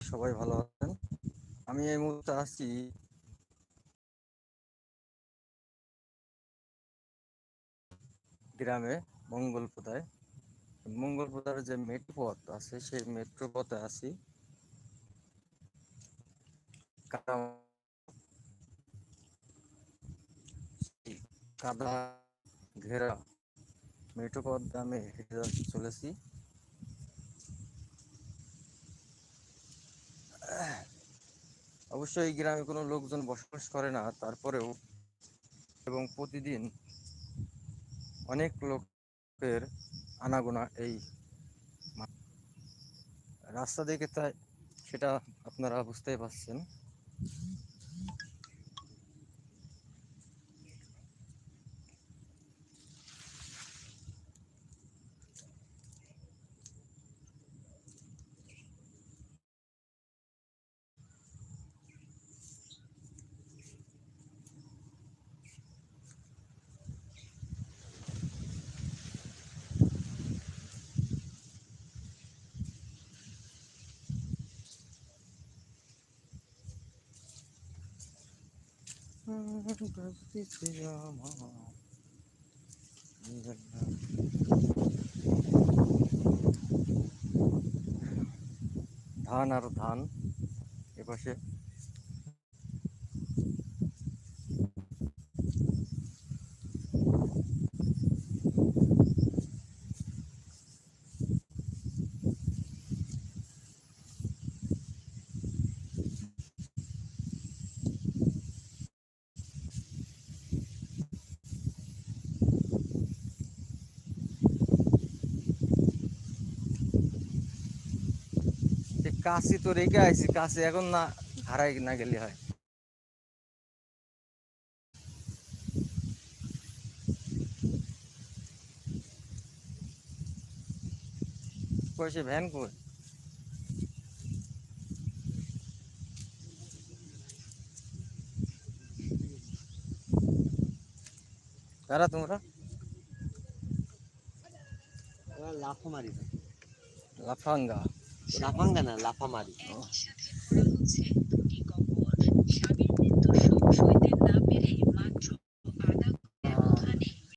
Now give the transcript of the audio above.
সবাই ভালো আছেন? আমি এই মুহূর্তে আছি গ্রামে মঙ্গলপোতায় মঙ্গলপোতার যে মেট্রো পথ আছে, সেই মেট্রো পথে আছি কাদা- ঘেরা মেট্রো পথ আমি হেঁটে যাচ্ছি চলেছি। অবশ্যই এই গ্রামে কোনো লোকজন বসবাস করে না, তারপরেও এবং প্রতিদিন অনেক লোকের আনাগোনা এই রাস্তা দেখে তাই সেটা আপনারা বুঝতেই পারছেন। ধান আর ধান এপাশে কাশি তো রেখে আইছি কাশি এখন না হারাই না গেলে হয়। কই সে ভ্যান কই? কারা তোমরা? ওরা লাফামারি থাকে। লাফাঙ্গা। লাফাঙ্গা না লাফামারি।